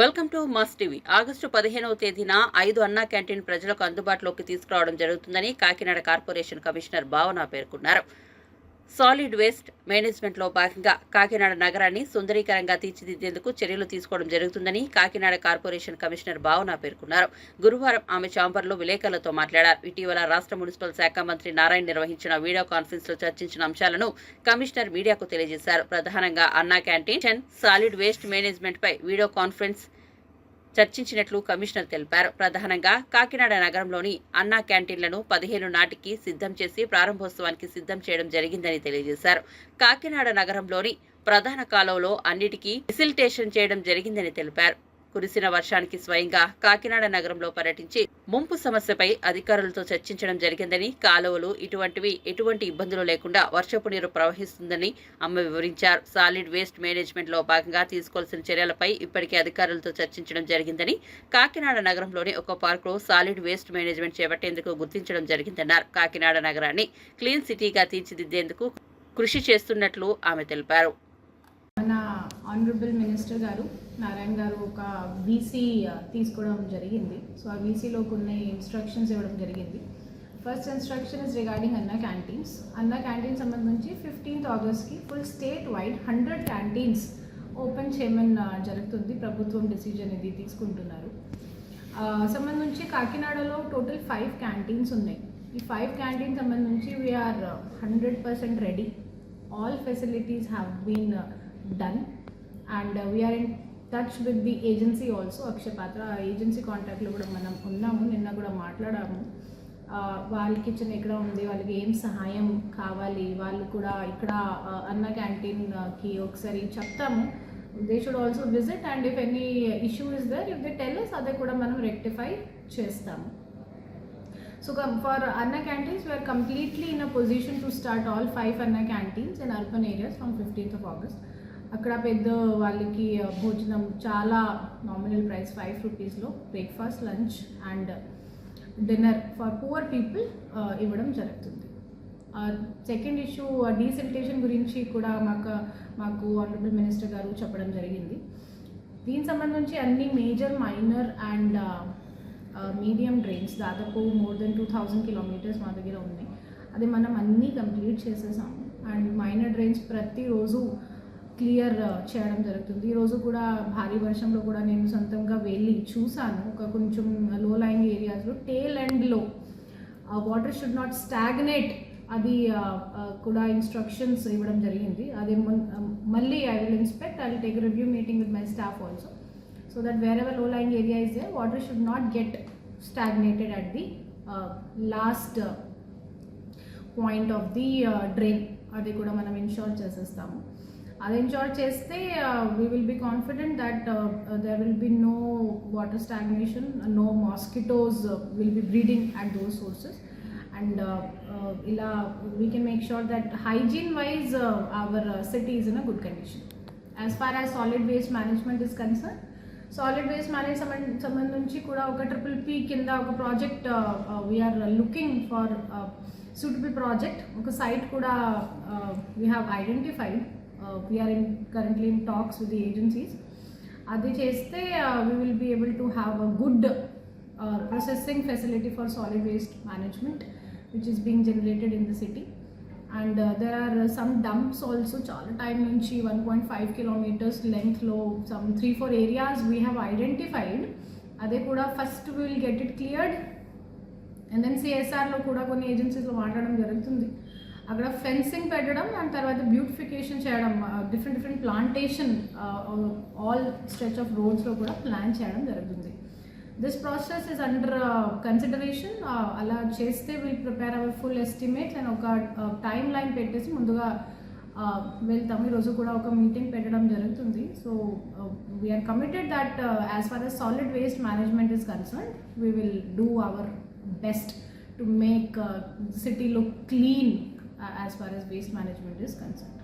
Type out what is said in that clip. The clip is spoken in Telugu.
Welcome to mass TV. August పదిహేనవ తేదీన ఐదు అన్నా క్యాంటీన్ ప్రజలకు అందుబాటులోకి తీసుకురావడం జరుగుతుందని కాకినాడ కార్పొరేషన్ కమిషనర్ భావన పేర్కొన్నారు. సాలిడ్ వేస్ట్ మేనేజ్మెంట్లో భాగంగా కాకినాడ నగరాన్ని సుందరీకరంగా తీర్చిదిద్దేందుకు చర్యలు తీసుకోవడం జరుగుతుందని కాకినాడ కార్పొరేషన్ కమిషనర్ భావన పేర్కొన్నారు. గురువారం ఆమె ఛాంబర్లో విలేకరులతో మాట్లాడారు. ఇటీవల రాష్ట్ర మున్సిపల్ శాఖ మంత్రి నారాయణ నిర్వహించిన వీడియో కాన్ఫరెన్స్లో చర్చించిన అంశాలను కమిషనర్ మీడియాకు తెలియజేశారు. ప్రధానంగా Anna canteen solid waste management పై వీడియో కాన్ఫరెన్స్ చర్చించినట్లు కమిషనర్ తెలిపారు. ప్రధానంగా కాకినాడ నగరంలోని అన్నా క్యాంటీన్లను పదిహేను నాటికి సిద్ధం చేసి ప్రారంభోత్సవానికి సిద్ధం చేయడం జరిగిందని తెలియజేశారు. కాకినాడ నగరంలోని ప్రధాన కాలువలో అన్నిటికీ ఫెసిలిటేషన్ చేయడం జరిగిందని తెలిపారు. కురిసిన వర్షానికి స్వయంగా కాకినాడ నగరంలో పర్యటించి ముంపు సమస్యపై అధికారులతో చర్చించడం జరిగిందని కాలువలు ఇటువంటివి ఎటువంటి ఇబ్బందులు లేకుండా వర్షపు నీరు ప్రవహిస్తుందని ఆమె వివరించారు. సాలిడ్ వేస్ట్ మేనేజ్మెంట్లో భాగంగా తీసుకోవాల్సిన చర్యలపై ఇప్పటికే అధికారులతో చర్చించడం జరిగిందని కాకినాడ నగరంలోని ఒక పార్కులో సాలిడ్ వేస్ట్ మేనేజ్మెంట్ చేపట్టేందుకు గుర్తించడం జరిగిందన్నారు. కాకినాడ నగరాన్ని క్లీన్ సిటీగా తీర్చిదిద్దేందుకు కృషి చేస్తున్నట్లు ఆమె తెలిపారు. మన ఆనరబుల్ మినిస్టర్ గారు నారాయణ గారు ఒక వీసీ తీసుకోవడం జరిగింది. సో ఆ వీసీలోకి ఉన్న ఇన్స్ట్రక్షన్స్ ఇవ్వడం జరిగింది. First instruction is regarding Anna canteens Anna canteen సంబంధించి fifteenth ఆగస్ట్కి full state wide hundred canteens open చేయమని జరుగుతుంది. ప్రభుత్వం డిసిజన్ ఇది తీసుకుంటున్నారు. సంబంధించి కాకినాడలో టోటల్ ఫైవ్ క్యాంటీన్స్ ఉన్నాయి. ఈ ఫైవ్ క్యాంటీన్ సంబంధించి we're hundred percent ready all facilities have been done and we're in touch with the agency also Akshayapatra ఆ ఏజెన్సీ కాంటాక్ట్లో కూడా మనం ఉన్నాము నిన్న కూడా మాట్లాడాము. వాళ్ళ కిచెన్ ఎక్కడ ఉంది వాళ్ళకి ఏం సహాయం కావాలి వాళ్ళు కూడా ఇక్కడ అన్న క్యాంటీన్కి ఒకసారి చెప్తాము. They should also visit and if any issue is there if they tell అదే కూడా మనం రెక్టిఫై చేస్తాము. So for Anna canteens we're completely in a position to start all five Anna canteens in urban areas from fifteenth of August. అక్కడ పెద్ద వాళ్ళకి భోజనం చాలా నామినల్ ప్రైస్ ఫైవ్ రూపీస్లో breakfast lunch and dinner for poor people ఇవ్వడం జరుగుతుంది. సెకండ్ ఇష్యూ డీసెలిటేషన్ గురించి కూడా మాకు మాకు ఆనరబుల్ మినిస్టర్ గారు చెప్పడం జరిగింది. దీని సంబంధించి అన్ని major minor and medium drains దాదాపు more than two thousand kilometres మా దగ్గర ఉన్నాయి. అది మనం అన్నీ కంప్లీట్ చేసేసాము. అండ్ మైనర్ డ్రైన్స్ ప్రతిరోజు క్లియర్ చేయడం జరుగుతుంది. ఈరోజు కూడా భారీ వర్షంలో కూడా నేను సొంతంగా వెళ్ళి చూశాను. ఒక కొంచెం లో లైంగ్ ఏరియాస్లో టేల్ ఎండ్లో వాటర్ షుడ్ నాట్ స్టాగ్నేట్ అది కూడా ఇన్స్ట్రక్షన్స్ ఇవ్వడం జరిగింది. అది మళ్ళీ I will inspect I will take review meeting with my staff also so that where ever low lying area is the water should not get stagnated at the last point of the drain అది కూడా మనం ఇన్షోర్ చేసేస్తాము. అది ఎంజాయ్ చేస్తే we will be confident that there will be no water stagnation no mosquitoes will be breeding at those sources and ఇలా we can make sure that hygiene wise our city is in a good condition as far as solid waste management is concern solid waste manage సంబంధించి కూడా ఒక ట్రిపుల్ పీ కింద ఒక project we're looking for suitable project ఒక సైట్ కూడా we have identified we're in currently in talks with the agencies అది చేస్తే we will be able to have a good processing facility for solid waste management which is being generated in the city. And uh, there are uh, some dumps also. చాలా టైం నుంచి one point five kilometres లెంగ్త్లో some three four areas we have identified అదే కూడా first will get it cleared and then సిఎస్ఆర్లో కూడా కొన్ని ఏజెన్సీస్లో మాట్లాడడం జరుగుతుంది. అక్కడ ఫెన్సింగ్ పెట్టడం దాని తర్వాత బ్యూటిఫికేషన్ చేయడం different different plantation all stretch of రోడ్స్లో కూడా ప్లాన్ చేయడం జరుగుతుంది. This process is under consideration అలా చేస్తే will prepare our full estimates and ఒక టైం లైన్ పెట్టేసి ముందుగా uh, వెళ్తాము. ఈరోజు కూడా ఒక మీటింగ్ పెట్టడం జరుగుతుంది. So we're committed that as far as solid waste management is concern we will do our best to make city look clean as far as waste management is concern